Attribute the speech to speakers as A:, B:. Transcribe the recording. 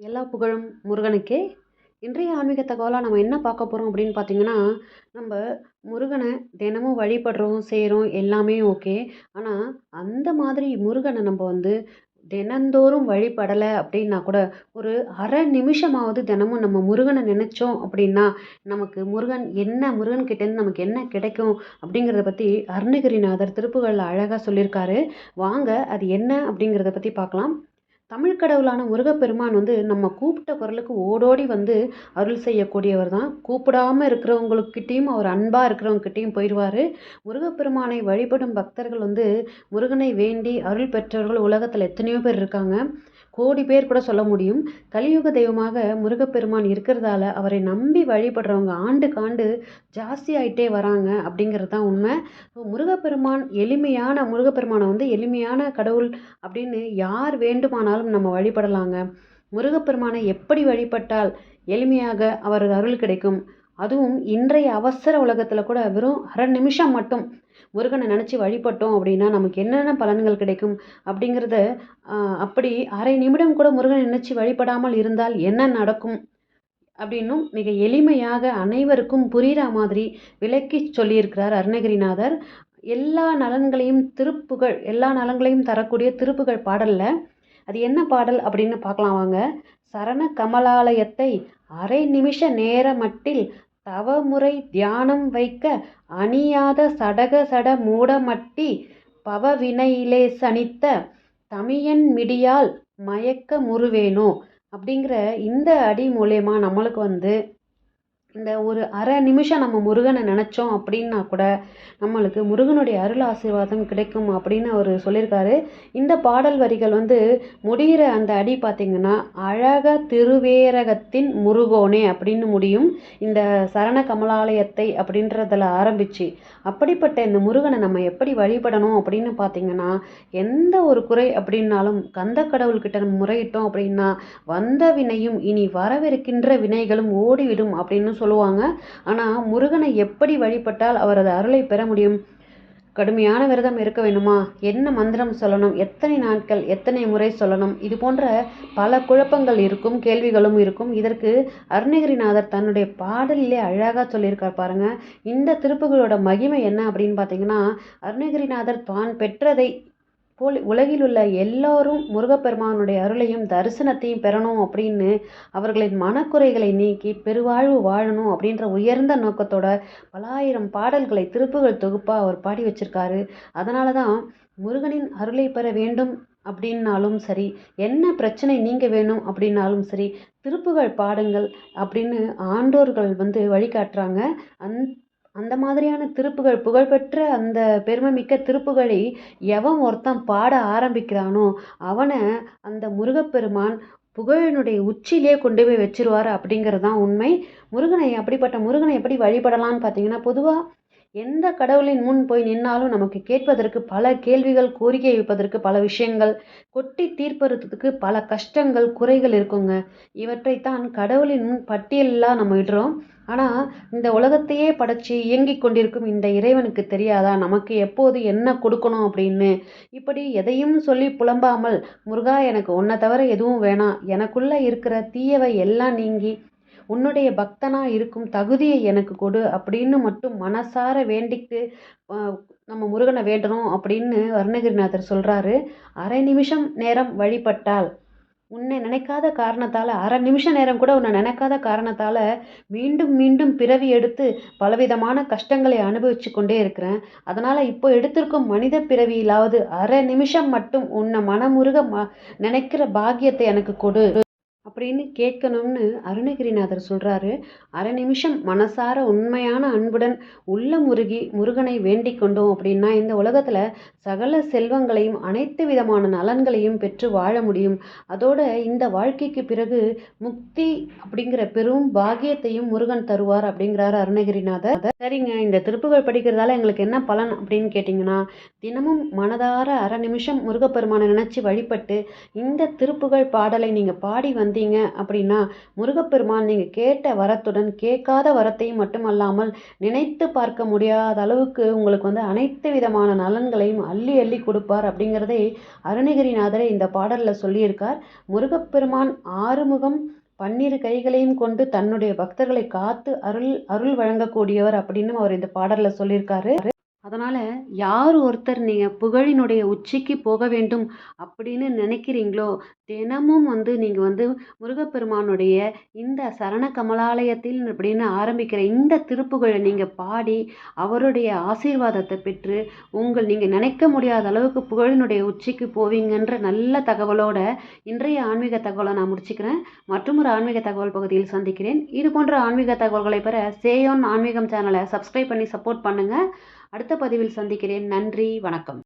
A: எல்லா புகழும் முருகனுக்கே. இன்றைய ஆன்மீக தகவலாக நம்ம என்ன பார்க்க போகிறோம் அப்படின்னு பார்த்தீங்கன்னா நம்ம முருகனை தினமும் வழிபடுறோம் செய்கிறோம் எல்லாமே ஓகே. ஆனால் அந்த மாதிரி முருகனை நம்ம வந்து தினந்தோறும் வழிபடலை அப்படின்னா கூட ஒரு அரை நிமிஷமாவது தினமும் நம்ம முருகனை நினச்சோம் அப்படின்னா நமக்கு முருகன் என்ன முருகன் கிட்டேருந்து நமக்கு என்ன கிடைக்கும் அப்படிங்கிறத பற்றி அருணகிரிநாதர் திருப்புகளில் அழகாக சொல்லியிருக்காரு. வாங்க அது என்ன அப்படிங்கிறத பற்றி பார்க்கலாம். தமிழ் கடவுளான முருகப்பெருமான் வந்து நம்ம கூப்பிட்ட குரலுக்கு ஓடோடி வந்து அருள் செய்யக்கூடியவர் தான். கூப்பிடாமல் இருக்கிறவங்களுக்கிட்டேயும் அவர் அன்பாக இருக்கிறவங்ககிட்டேயும் போயிடுவார். முருகப்பெருமானை வழிபடும் பக்தர்கள் வந்து முருகனை வேண்டி அருள் பெற்றவர்கள் உலகத்தில் எத்தனையோ பேர் இருக்காங்க. கோடி பேர் கூட சொல்ல முடியும். கலியுக தெய்வமாக முருகப்பெருமான் இருக்கிறதால அவரை நம்பி வழிபடுறவங்க ஆண்டுக்கு ஆண்டு ஜாஸ்தி ஆகிட்டே வராங்க அப்படிங்கிறது தான் உண்மை. முருகப்பெருமான் எளிமையான முருகப்பெருமானை வந்து எளிமையான கடவுள் அப்படின்னு யார் வேண்டுமானாலும் நம்ம வழிபடலாங்க. முருகப்பெருமானை எப்படி வழிபட்டால் எளிமையாக அவரது அருள் கிடைக்கும்? அதுவும் இன்றைய அவசர உலகத்தில் கூட வெறும் அரை நிமிஷம் மட்டும் முருகனை நினச்சி வழிபட்டோம் அப்படின்னா நமக்கு என்னென்ன பலன்கள் கிடைக்கும் அப்படிங்கிறத அப்படி அரை நிமிடம் கூட முருகனை நினச்சி வழிபடாமல் இருந்தால் என்ன நடக்கும் அப்படின்னும் மிக எளிமையாக அனைவருக்கும் புரிகிற மாதிரி விளக்கி சொல்லியிருக்கிறார் அருணகிரிநாதர். எல்லா நலன்களையும் திருப்புகழ் எல்லா நலன்களையும் தரக்கூடிய திருப்புகழ் பாடலில் அது என்ன பாடல் அப்படின்னு பார்க்கலாம் வாங்க. சரண கமலாலயத்தை அரை நிமிஷ நேர மட்டில் தவமுறை தியானம் வைக்க அணியாத சடக சட மூடமட்டி பவவினையிலே சனித்த தமியன் மிடியால் மயக்க முருவேனோ அப்படிங்கிற இந்த அடி மூலயமா நம்மளுக்கு வந்து இந்த ஒரு அரை நிமிஷம் நம்ம முருகனை நினச்சோம் அப்படின்னா கூட நம்மளுக்கு முருகனுடைய அருள் ஆசீர்வாதம் கிடைக்கும் அப்படின்னு அவர் சொல்லியிருக்காரு. இந்த பாடல் வரிகள் வந்து முடிகிற அந்த அடி பார்த்திங்கன்னா அழக திருவேரகத்தின் முருகோனே அப்படின்னு முடியும். இந்த சரண கமலாலயத்தை அப்படின்றதில் ஆரம்பித்து அப்படிப்பட்ட இந்த முருகனை நம்ம எப்படி வழிபடணும் அப்படின்னு பார்த்திங்கன்னா எந்த ஒரு குறை அப்படின்னாலும் கந்த கடவுள்கிட்ட நம்ம முறையிட்டோம் அப்படின்னா வந்த வினையும் இனி வரவிருக்கின்ற வினைகளும் ஓடிவிடும் அப்படின்னு சொல்லுவாங்க. ஆனால் முருகனை எப்படி வழிபட்டால் அவரது அருளை பெற முடியும்? கடுமையான விரதம் இருக்க வேணுமா என்ன மந்திரம் சொல்லணும்? எத்தனை நாட்கள் எத்தனை முறை சொல்லணும்? இது போன்ற பல குழப்பங்கள் இருக்கும் கேள்விகளும் இருக்கும். இதற்கு அருணகிரிநாதர் தன்னுடைய பாடலிலே அழகாக சொல்லியிருக்கார் பாருங்க. இந்த திருப்புகளோட மகிமை என்ன அப்படின்னு பார்த்தீங்கன்னா அருணகிரிநாதர் தான் பெற்றதை போல் உலகில் உள்ள எல்லோரும் முருகப்பெருமானுடைய அருளையும் தரிசனத்தையும் பெறணும் அப்படின்னு அவர்களின் மனக்குறைகளை நீக்கி பெருவாழ்வு வாழணும் அப்படின்ற உயர்ந்த நோக்கத்தோட பலாயிரம் பாடல்களை திருப்புகள் தொகுப்பாக அவர் பாடி வச்சிருக்காரு. அதனால தான் முருகனின் அருளை பெற வேண்டும் அப்படின்னாலும் சரி என்ன பிரச்சனை நீங்க வேணும் அப்படின்னாலும் சரி திருப்புகள் பாடுங்கள் அப்படின்னு ஆண்டோர்கள் வந்து வழிகாட்டுறாங்க. அந் அந்த மாதிரியான திருப்புகள் புகழ்பெற்ற அந்த பெருமைமிக்க திருப்புகளை எவன் ஒருத்தன் பாட ஆரம்பிக்கிறானோ அவனை அந்த முருகப்பெருமான் புகழினுடைய உச்சியிலே கொண்டு போய் வச்சிருவார் அப்படிங்கிறது தான் உண்மை. முருகனை அப்படிப்பட்ட முருகனை எப்படி வழிபடலான்னு பார்த்தீங்கன்னா பொதுவாக எந்த கடவுளின் முன் போய் நின்னாலும் நமக்கு கேட்பதற்கு பல கேள்விகள் கோரிக்கை வைப்பதற்கு பல விஷயங்கள் கொட்டி தீர்ப்பதற்கு பல கஷ்டங்கள் குறைகள் இருக்குங்க. இவற்றைத்தான் கடவுளின் முன் பட்டியலாக நம்ம விடுறோம் ஆனால் இந்த உலகத்தையே படைச்சி இயங்கிக் கொண்டிருக்கும் இந்த இறைவனுக்கு தெரியாதா? நமக்கு எப்போது என்ன கொடுக்கணும் அப்படின்னு? இப்படி எதையும் சொல்லி புலம்பாமல் முருகா எனக்கு உன்னை தவிர எதுவும் வேணாம். எனக்குள்ளே இருக்கிற தீயவை எல்லாம் நீங்கி உன்னுடைய பக்தனாக இருக்கும் தகுதியை எனக்கு கொடு அப்படின்னு மட்டும் மனசார வேண்டிக்கு நம்ம முருகனை வேண்டணும் அப்படின்னு அருணகிரிநாதர் சொல்கிறாரு அரை நிமிஷம் நேரம் வழிபட்டால் உன்னை நினைக்காத காரணத்தால் அரை நிமிஷ நேரம் கூட உன்னை நினைக்காத காரணத்தால் மீண்டும் மீண்டும் பிறவி எடுத்து பலவிதமான கஷ்டங்களை அனுபவிச்சு கொண்டே இருக்கிறேன். அதனால் இப்போ எடுத்திருக்கும் மனித பிறவியிலாவது அரை நிமிஷம் மட்டும் உன்னை மனமுருக ம நினைக்கிற பாக்கியத்தை எனக்கு கொடு. அப்படின்னு கேட்கணும்னு அருணகிரிநாதர் சொல்கிறாரு அரை நிமிஷம் மனசார உண்மையான அன்புடன் உள்ள முருகி முருகனை வேண்டிக் கொண்டோம் அப்படின்னா இந்த உலகத்தில் சகல செல்வங்களையும் அனைத்து விதமான நலன்களையும் பெற்று வாழ முடியும். அதோட இந்த வாழ்க்கைக்கு பிறகு முக்தி அப்படிங்கிற பெரும் பாகியத்தையும் முருகன் தருவார் அப்படிங்கிறாரு அருணகிரிநாதர். சரிங்க இந்த திருப்புகள் படிக்கிறதால எங்களுக்கு என்ன பலன் அப்படின்னு கேட்டிங்கன்னா தினமும் மனதார அரை நிமிஷம் முருகப்பெருமானை நினச்சி வழிபட்டு இந்த திருப்புகள் பாடலை நீங்கள் பாடி வந்து வந்தீங்க அப்படின்னா முருகப்பெருமான் நீங்கள் கேட்ட வரத்துடன் கேட்காத வரத்தையும் மட்டுமல்லாமல் நினைத்து பார்க்க முடியாத அளவுக்கு உங்களுக்கு வந்து அனைத்து விதமான நலன்களையும் அள்ளி அள்ளி கொடுப்பார் அப்படிங்கிறதை அருணகிரிநாதரை இந்த பாடலில் சொல்லியிருக்கார். முருகப்பெருமான் ஆறுமுகம் பன்னிரு கைகளையும் கொண்டு தன்னுடைய பக்தர்களை காத்து அருள் அருள் வழங்கக்கூடியவர் அப்படின்னு அவர் இந்த பாடலில் சொல்லியிருக்காரு. அதனால் யார் ஒருத்தர் நீங்கள் புகழினுடைய உச்சிக்கு போக வேண்டும் அப்படின்னு நினைக்கிறீங்களோ தினமும் வந்து நீங்கள் வந்து முருகப்பெருமானுடைய இந்த சரண கமலாலயத்தில் அப்படின்னு ஆரம்பிக்கிற இந்த திருப்புகழை நீங்கள் பாடி அவருடைய ஆசீர்வாதத்தை பெற்று உங்கள் நீங்கள் நினைக்க முடியாத அளவுக்கு புகழினுடைய உச்சிக்கு போவீங்கன்ற நல்ல தகவலோட இன்றைய ஆன்மீக தகவலை நான் முடிச்சுக்கிறேன். மற்றும் ஒரு ஆன்மீக தகவல் பகுதியில் சந்திக்கிறேன். இது போன்ற ஆன்மீக தகவல்களை பெற சேயோன் ஆன்மீகம் சேனலை சப்ஸ்கிரைப் பண்ணி சப்போர்ட் பண்ணுங்கள் அடுத்த பதிவில் சந்திக்கிறேன். நன்றி வணக்கம்.